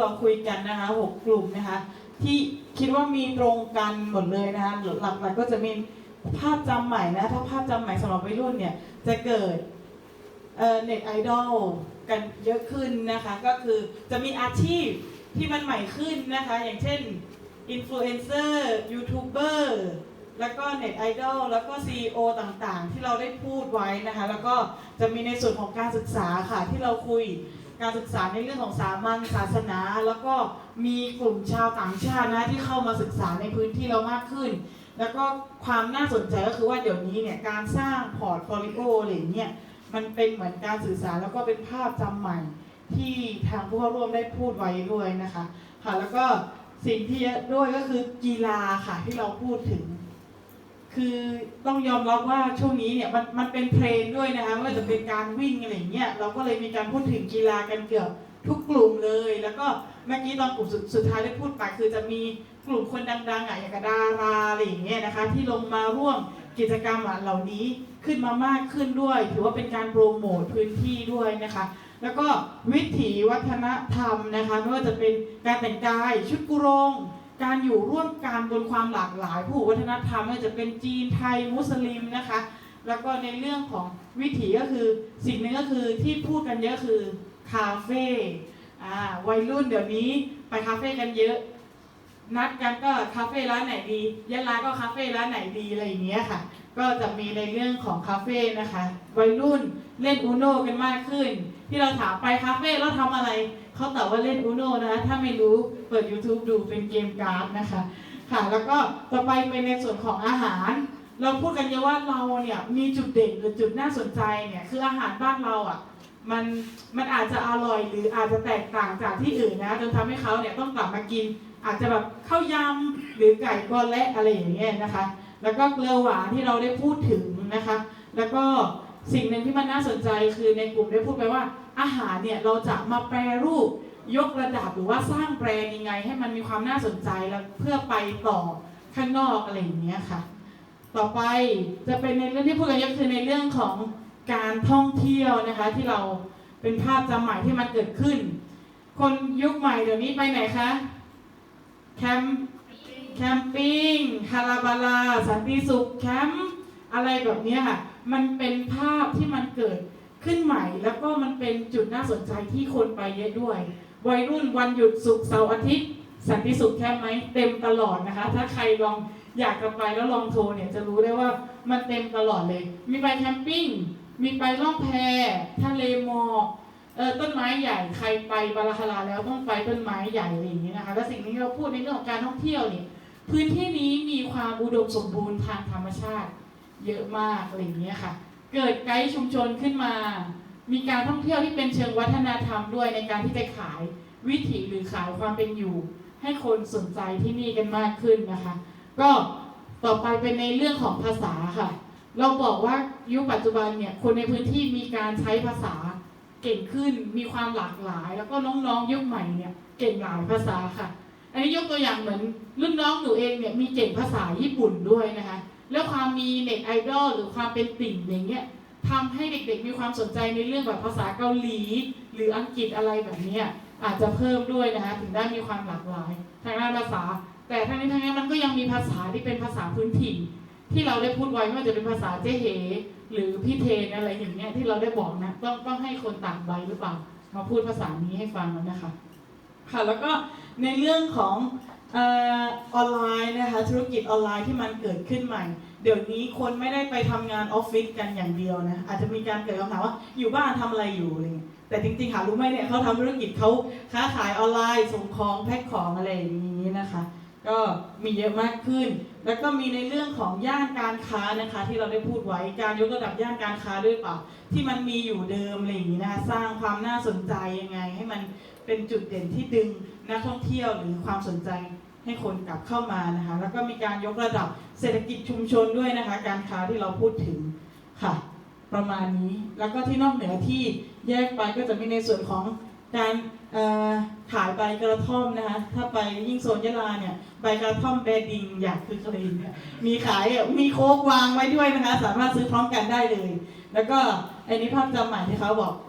เราคุยกันนะคะหกกลุ่มนะคะ ที่คิดว่ามีตรงกันหมดเลยนะคะหลักๆก็จะมีภาพจำใหม่นะถ้าภาพจำใหม่สำหรับวัยรุ่นเนี่ยจะเกิดเน็ตไอดอลกันเยอะขึ้นนะคะ ก็คือจะมีอาชีพที่มันใหม่ขึ้นนะคะ อย่างเช่นอินฟลูเอนเซอร์ยูทูบเบอร์แล้วก็เน็ตไอดอลแล้วก็ CEO ต่างๆ ที่เราได้พูดไว้นะคะ แล้วก็จะมีในส่วนของการศึกษาค่ะที่เราคุย การศึกษาในเรื่องของสามัญศาสนา แล้วก็มีกลุ่มชาวต่างชาตินะที่เข้ามาศึกษาในพื้นที่เรามากขึ้น แล้วก็ความน่าสนใจก็คือว่าเดี๋ยวนี้เนี่ยการสร้างพอร์ตโฟลิโออะไรอย่างเนี่ยมันเป็นเหมือนการสื่อสารแล้วก็เป็นภาพจำใหม่ที่ทางผู้เข้าร่วมได้พูดไว้ด้วยนะคะค่ะแล้วก็สิ่งที่ด้วยก็คือกีฬาค่ะที่เราพูดถึง คือต้องยอมรับว่าช่วงนี้เนี่ยมันมันเป็นเทรนด้วยนะคะไม่ว่าจะเป็นการวิ่งอะไรเงี้ยเราก็เลยมีการพูดถึงกีฬากันเกือบทุกกลุ่มเลย แล้วก็เมื่อกี้ตอนกลุ่มสุดสุดท้ายได้พูดไปคือจะมีกลุ่มคนดังๆอะอย่างกับดาราอะไรอย่างเงี้ยนะคะ ที่ลงมาร่วมกิจกรรมอะเหล่านี้ขึ้นมามากขึ้นด้วย ถือว่าเป็นการโปรโมทพื้นที่ด้วยนะคะ แล้วก็วิถีวัฒนธรรมนะคะไม่ว่าจะเป็นการแต่งกายชุดกุรง การอยู่ร่วมกันบนความหลากหลายผู้วัฒนธรรมไม่ว่าจะเป็นจีนไทยมุสลิมนะคะ แล้วก็ในเรื่องของวิถีก็คือสิ่งหนึ่งก็คือที่พูดกันเยอะคือคาเฟ่วัยรุ่นเดี๋ยวนี้ไปคาเฟ่กันเยอะ นัดกันก็คาเฟ่ร้านไหนดียะลาก็คาเฟ่ร้านไหนดีอะไรอย่างเงี้ยค่ะ ก็จะมีในเรื่องของคาเฟ่นะคะ วัยรุ่นเล่นอูโนกันมากขึ้น ที่เราถามไปคาเฟ่แล้วทำอะไร เขาตอบว่าเล่นอูโนนะคะ ถ้าไม่รู้เปิด YouTube ดูเป็นเกมการ์ดนะคะ ค่ะ แล้วก็ต่อไปเป็นในส่วนของอาหาร เราพูดกันเยอะว่าเราเนี่ยมีจุดเด่นหรือจุดน่าสนใจเนี่ยคืออาหารบ้านเราอะมันมันอาจจะอร่อยหรืออาจจะแตกต่างจากที่อื่นนะจนทำให้เขาเนี่ยต้องกลับมากิน อาจจะแบบข้าวยำหรือไก่กอและอะไรอย่างเงี้ยนะคะ แล้วก็เกลือหวานที่เราได้พูดถึงนะคะ แล้วก็ สิ่งหนึ่งที่มันน่าสนใจคือในกลุ่มได้พูดไปว่า อาหารเนี่ยเราจะมาแปรรูปยกระดับหรือว่าสร้างแบรนด์ยังไง ให้มันมีความน่าสนใจแล้วเพื่อไปต่อข้างนอกอะไรอย่างเงี้ยค่ะ ต่อไปจะเป็นในเรื่องที่พูดกันเยอะคือในเรื่องของการท่องเที่ยวนะคะ ที่เราเป็นภาพจำใหม่ที่มันเกิดขึ้น คนยุคใหม่เดี๋ยวนี้ไปไหนคะแคมป์แคมปิ้งคาราบาลาสันติสุขแคมป์ อะไรแบบนี้ค่ะ มันเป็นภาพที่มันเกิดขึ้นใหม่ แล้วก็มันเป็นจุดน่าสนใจที่คนไปเยอะด้วย วัยรุ่นวันหยุดศุกเสาร์อาทิตย์ สันติสุขแคมป์ไหมเต็มตลอดนะคะ ถ้าใครลองอยากจะไปแล้วลองโทรเนี่ยจะรู้ได้ว่ามันเต็มตลอดเลย มีไปแคมปิ้ง มีไปล่องแพทะเลหมอกเออต้นไม้ใหญ่ใครไปบาราคาราแล้วต้องไปต้นไม้ใหญ่อะไรอย่างนี้นะคะและสิ่งที่เราพูดในเรื่องของการท่องเที่ยวเนี่ยพื้นที่นี้มีความอุดมสมบูรณ์ทางธรรมชาติ เยอะมากอะไรอย่างเงี้ยค่ะ เกิดไกด์ชุมชนขึ้นมา มีการท่องเที่ยวที่เป็นเชิงวัฒนธรรมด้วยในการที่จะขายวิถีหรือขายความเป็นอยู่ ให้คนสนใจที่นี่กันมากขึ้นนะคะ ก็ต่อไปเป็นในเรื่องของภาษาค่ะ เราบอกว่ายุคปัจจุบันเนี่ยคนในพื้นที่มีการใช้ภาษาเก่งขึ้นมีความหลากหลาย แล้วก็น้องๆยุคใหม่เนี่ยเก่งหลายภาษาค่ะ อันนี้ยกตัวอย่างเหมือนรุ่นน้องหนูเองเนี่ยมีเก่งภาษาญี่ปุ่นด้วยนะคะ แล้วความมีเน็ตไอดอลหรือความเป็นติ่งอย่างเงี้ยทำให้เด็กๆมีความสนใจในเรื่องแบบภาษาเกาหลี หรืออังกฤษอะไรแบบเนี้ยอาจจะเพิ่มด้วยนะคะถึงได้มีความหลากหลายทางด้านภาษา แต่ทั้งนี้ทั้งนั้นมันก็ยังมีภาษาที่เป็นภาษาพื้นถิ่น ที่เราได้พูดไว้ไม่ว่าจะเป็นภาษาเจ๊เหหรือพี่เทนอะไรอย่างเงี้ยที่เราได้บอกนะต้องต้องให้คนต่างใบหรือเปล่ามาพูดภาษานี้ให้ฟังแล้วนะคะค่ะแล้วก็ในเรื่องของ ออนไลน์นะคะธุรกิจออนไลน์ที่มันเกิดขึ้นใหม่ เดี๋ยวนี้คนไม่ได้ไปทำงานออฟฟิศกันอย่างเดียวนะอาจจะมีการเกิดคำถามว่าอยู่บ้านทำอะไรอยู่อะไรแต่จริงๆหารู้ไหมเนี่ยเขาทำธุรกิจเขาค้าขายออนไลน์ส่งของแพ็คของอะไรอย่างนี้นะคะ ก็มีเยอะมากขึ้น แล้วก็มีในเรื่องของย่านการค้านะคะ ที่เราได้พูดไว้การยกระดับย่านการค้าด้วยเปล่าที่มันมีอยู่เดิมอะไรอย่างนี้นะคะสร้างความน่าสนใจยังไง ให้มันเป็นจุดเด่นที่ดึงนักท่องเที่ยวหรือความสนใจให้คนกลับเข้ามานะคะ แล้วก็มีการยกระดับเศรษฐกิจชุมชนด้วยนะคะ การค้าที่เราพูดถึงค่ะ ประมาณนี้แล้วก็ที่นอกเหนือที่แยกไปก็จะมีในส่วนของการ ขายใบกระท่อมนะคะ ถ้าไปยิ่งโซนยะลาเนี่ย ใบกระท่อมแบดิงอยากคือกรีนเนี่ยมีขายอะมีโคกวางไว้ด้วยนะคะ สามารถซื้อพร้อมกันได้เลย แล้วก็อันนี้ภาพจำใหม่ที่เขาบอก